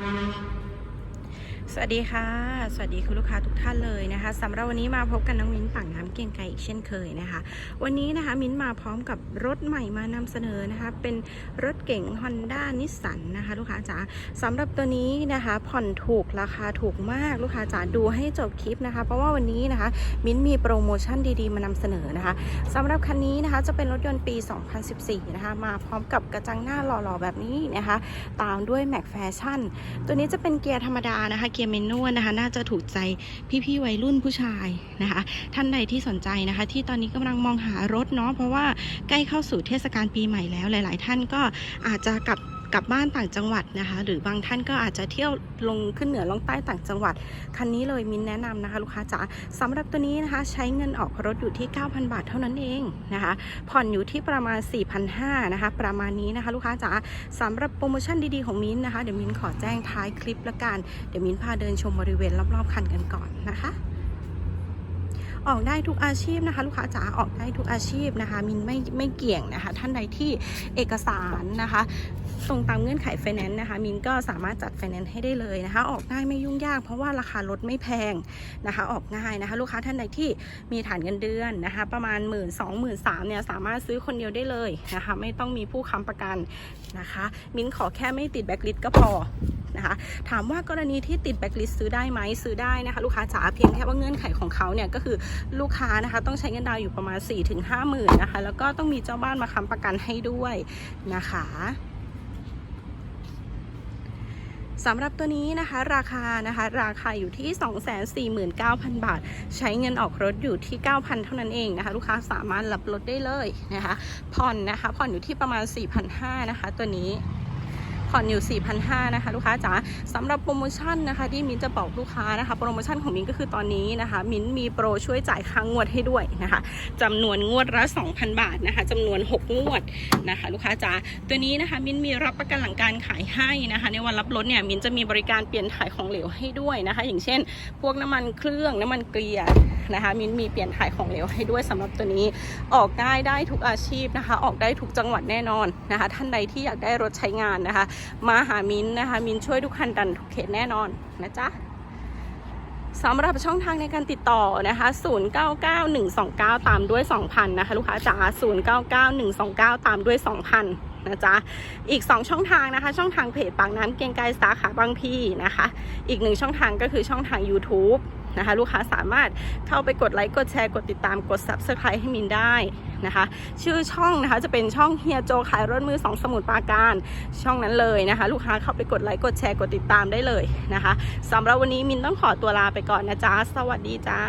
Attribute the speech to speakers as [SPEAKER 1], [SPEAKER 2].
[SPEAKER 1] Thank you. สวัสดีค่ะ สวัสดีคุณลูกค้าทุกท่านเลยนะคะสำหรับวันนี้มาพบกันน้องมิ้นปากน้ำเก่งไก่อีกเช่นเคยนะคะ วันนี้นะคะมิ้นมาพร้อมกับรถใหม่มานำเสนอนะคะ เป็นรถเก๋ง Honda นิสสันนะคะ ลูกค้าจ๋าสำหรับตัวนี้นะคะ ผ่อนถูกราคาถูกมากลูกค้าจ๋าดูให้จบคลิปนะคะ เพราะว่าวันนี้นะคะ มิ้นมีโปรโมชั่นดีๆมานำเสนอนะคะสำหรับคันนี้นะคะจะเป็นรถยนต์ปี 2014 นะคะ มาพร้อมกับกระจังหน้าหล่อๆแบบนี้นะคะ ตามด้วยแม็กแฟชั่นตัวนี้จะเป็นเกียร์ธรรมดานะคะเกียร์เมนนวนะคะ น่าจะถูกใจพี่ๆวัยรุ่นผู้ชายนะคะ ท่านใดที่สนใจนะคะ ที่ตอนนี้กำลังมองหารถเนาะเพราะว่าใกล้เข้าสู่เทศกาลปีใหม่แล้วหลาย ๆ ท่านก็อาจจะกลับ กลับบ้านต่างจังหวัดนะคะ หรือบางท่านก็อาจจะเที่ยวลงขึ้นเหนือลงใต้ต่างจังหวัด คันนี้เลยมินแนะนำนะคะ ลูกค้าจ๋าสำหรับตัวนี้นะคะ ใช้เงินออกรถอยู่ที่ 9,000 บาทเท่านั้นเองนะคะ ผ่อนอยู่ที่ประมาณ 4,500นะคะ ประมาณนี้นะคะ ลูกค้าจ๋าสำหรับโปรโมชั่นดีๆของมินนะคะ เดี๋ยวมินขอแจ้งท้ายคลิปละกัน เดี๋ยวมินพาเดินชมบริเวณรอบๆคันกันก่อนนะคะออกได้ทุกอาชีพนะคะ ลูกค้าจ๋าออกได้ทุกอาชีพนะคะมินไม่ไม่เกี่ยงนะคะ ท่านใดที่เอกสารนะคะ ตรงตามเงื่อนไขไฟแนนซ์นะคะมินก็สามารถจัดไฟแนนซ์ให้ได้เลยนะคะ ออกง่ายไม่ยุ่งยาก เพราะว่าราคารถไม่แพงนะคะ ออกง่ายนะคะ ลูกค้าท่านใดที่มีฐานเงินเดือนนะคะ ประมาณ1 2 0 0 0 0 3เนี่ยสามารถซื้อคนเดียวได้เลยนะคะ ไม่ต้องมีผู้ค้ำประกันนะคะ มินขอแค่ไม่ติดแบ็คลิสก็พอนะคะถามว่ากรณีที่ติดแบ็คลิสซื้อได้ไหมซื้อได้นะคะ ลูกค้าจ๋าเพียงแค่ว่าเงื่อนไขของเขาเนี่ยก็คือลูกค้านะคะต้องใช้เงินดาวอยู่ประมาณ4-5ถึงห้าหมื่นนะคะ แล้วก็ต้องมีเจ้าบ้านมาค้ำประกันให้ด้วยนะคะ สำหรับตัวนี้นะคะราคานะคะราคาอยู่ที่ 249,000 บาท ใช้เงินออกรถอยู่ที่ 9,000 เท่านั้นเองนะคะ ลูกค้าสามารถรับรถได้เลยนะคะผ่อนนะคะผ่อนอยู่ที่ประมาณ 4,500นะคะตัวนี้ ผ่อนอยู่ 4,500นะคะลูกค้าจ๋าสำหรับโปรโมชั่นนะคะที่มิ้นจะบอกลูกค้านะคะโปรโมชั่นของมิ้นก็คือตอนนี้นะคะ มิ้นมีโปรช่วยจ่ายค่างงวดให้ด้วยนะคะจำนวนงวดละ 2,000 บาทนะคะจำนวน 6 งวดนะคะลูกค้าจ๋าตัวนี้นะคะมิ้นมีรับประกันหลังการขายให้นะคะในวันรับรถเนี่ยมิ้นจะมีบริการเปลี่ยนถ่ายของเหลวให้ด้วยนะคะ อย่างเช่น พวกน้ำมันเครื่องน้ำมันเกลียนะคะมิ้นมีเปลี่ยนถ่ายของเหลวให้ด้วยสำหรับตัวนี้ออกได้ได้ทุกอาชีพนะคะ ออกได้ทุกจังหวัดแน่นอนนะคะ ท่านใดที่อยากได้รถใช้งานนะคะ มาหามิ้นนะคะ มิ้นช่วยทุกคันดันทุกเขตแน่นอนนะจ๊ะสำหรับช่องทางในการติดต่อนะคะ 099129 ตามด้วย 2,000 นะคะ ลูกค้าจ๋า099129 ตามด้วย 2,000 นะจ๊ะ อีก 2 ช่องทางนะคะ ช่องทางเพจปากน้ำเกียงไกรสาขาบางพีนะคะ อีกหนึ่งช่องทางก็คือช่องทาง YouTube นะคะ ลูกค้าสามารถเข้าไปกดไลค์กดแชร์กดติดตามกด Subscribe ให้มินได้นะคะ ชื่อช่องนะคะจะเป็นช่องเฮียโจขายรถมือสองสมุดปราการช่องนั้นเลยนะคะ ลูกค้าเข้าไปกดไลค์กดแชร์กดติดตามได้เลยนะคะสำหรับวันนี้มินต้องขอตัวลาไปก่อนนะจ๊ะสวัสดีจ้า